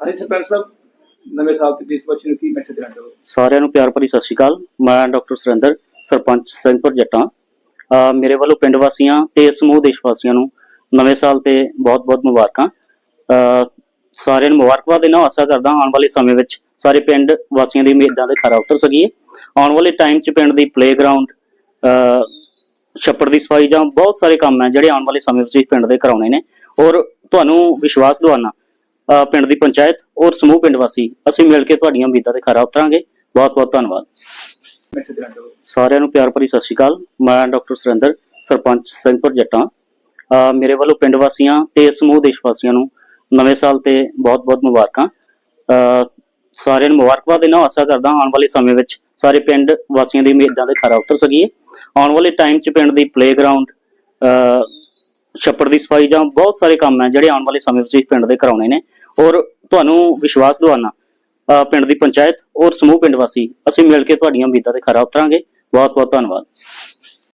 ਹਾਂਜੀ, ਸਰਪੰਚ ਸਾਹਿਬ, ਨਵੇਂ ਸਾਲ ਤੇ ਦੇਸ਼ ਵਾਸੀ ਨੂੰ ਕੀ ਮੈਸੇਜ ਦੇਣਾ ਚਾਹੋਗੇ? ਸਾਰਿਆਂ ਨੂੰ ਪਿਆਰ ਭਰੀ ਸਤਿ ਸ਼੍ਰੀ ਅਕਾਲ। ਮੈਂ ਡਾਕਟਰ ਸੁਰਿੰਦਰ, ਸਰਪੰਚ ਸਿੰਘਪੁਰ ਜੱਟਾਂ। ਮੇਰੇ ਵੱਲੋਂ ਪਿੰਡ ਵਾਸੀਆਂ ਤੇ ਸਮੂਹ ਦੇਸ਼ ਵਾਸੀਆਂ ਨੂੰ ਨਵੇਂ ਸਾਲ ਤੇ ਬਹੁਤ-ਬਹੁਤ ਮੁਬਾਰਕਾਂ। ਸਾਰਿਆਂ ਨੂੰ ਮੁਬਾਰਕਬਾਦ ਦੇਣਾ ਆਸਾ ਕਰਦਾ ਆਉਣ ਵਾਲੇ ਸਮੇਂ ਵਿੱਚ ਸਾਰੇ ਪਿੰਡ ਵਾਸੀਆਂ ਦੀ ਉਮੀਦਾਂ ਦੇ ਖਰਾ ਉਤਰ ਸਕੀਏ। ਆਉਣ ਵਾਲੇ ਟਾਈਮ 'ਚ ਪਿੰਡ ਦੀ ਪਲੇਗਰਾਉਂਡ ਛੱਪੜ ਦੀ ਸਫ਼ਾਈ ਜਾਂ ਬਹੁਤ ਸਾਰੇ ਕੰਮ ਹੈ ਜਿਹੜੇ ਆਉਣ ਵਾਲੇ ਸਮੇਂ ਵਿੱਚ ਪਿੰਡ ਦੇ ਕਰਾਉਣੇ ਨੇ। ਔਰ ਤੁਹਾਨੂੰ ਵਿਸ਼ਵਾਸ ਦਿਵਾਉਣਾ ਪਿੰਡ ਦੀ ਪੰਚਾਇਤ ਔਰ ਸਮੂਹ ਪਿੰਡ ਵਾਸੀ, ਅਸੀਂ ਮਿਲ ਕੇ ਤੁਹਾਡੀਆਂ ਉਮੀਦਾਂ ਤੇ ਖਰਾ ਉਤਰਾਂਗੇ। ਬਹੁਤ ਬਹੁਤ ਧੰਨਵਾਦ। ਸਾਰਿਆਂ ਨੂੰ ਪਿਆਰ ਭਰੀ ਸਤਿ ਸ਼੍ਰੀ ਅਕਾਲ। ਮੈਂ ਡਾਕਟਰ ਸੁਰਿੰਦਰ, ਸਰਪੰਚ ਸਿੰਘਪੁਰ ਜੱਟਾਂ। ਮੇਰੇ ਵੱਲੋਂ ਪਿੰਡ ਵਾਸੀਆਂ ਤੇ ਸਮੂਹ ਦੇਸ਼ ਵਾਸੀਆਂ ਨੂੰ ਨਵੇਂ ਸਾਲ ਤੇ ਬਹੁਤ-ਬਹੁਤ ਮੁਬਾਰਕਾਂ। ਸਾਰਿਆਂ ਨੂੰ ਮੁਬਾਰਕਬਾਦ ਦੇਣਾ ਆਸਾ ਕਰਦਾ ਆਉਣ ਵਾਲੇ ਸਮੇਂ ਵਿੱਚ ਸਾਰੇ ਪਿੰਡ ਵਾਸੀਆਂ ਦੀ ਉਮੀਦਾਂ 'ਤੇ ਖਰਾ ਉਤਰ ਸਕੀਏ। ਆਉਣ ਵਾਲੇ ਟਾਈਮ 'ਚ ਪਿੰਡ ਦੀ ਪਲੇਗਰਾਉਂਡ ਛੱਪੜ ਦੀ ਸਫ਼ਾਈ ਜਾਂ ਬਹੁਤ ਸਾਰੇ ਕੰਮ ਹੈ ਜਿਹੜੇ ਆਉਣ ਵਾਲੇ ਸਮੇਂ ਵਿੱਚ ਪਿੰਡ ਦੇ ਕਰਾਉਣੇ ਨੇ। ਔਰ ਤੁਹਾਨੂੰ ਵਿਸ਼ਵਾਸ ਦਿਵਾਉਣਾ ਪਿੰਡ ਦੀ ਪੰਚਾਇਤ ਔਰ ਸਮੂਹ ਪਿੰਡ ਵਾਸੀ, ਅਸੀਂ ਮਿਲ ਕੇ ਤੁਹਾਡੀਆਂ ਉਮੀਦਾਂ ਤੇ ਖਰਾ ਉਤਰਾਂਗੇ। ਬਹੁਤ ਬਹੁਤ ਧੰਨਵਾਦ।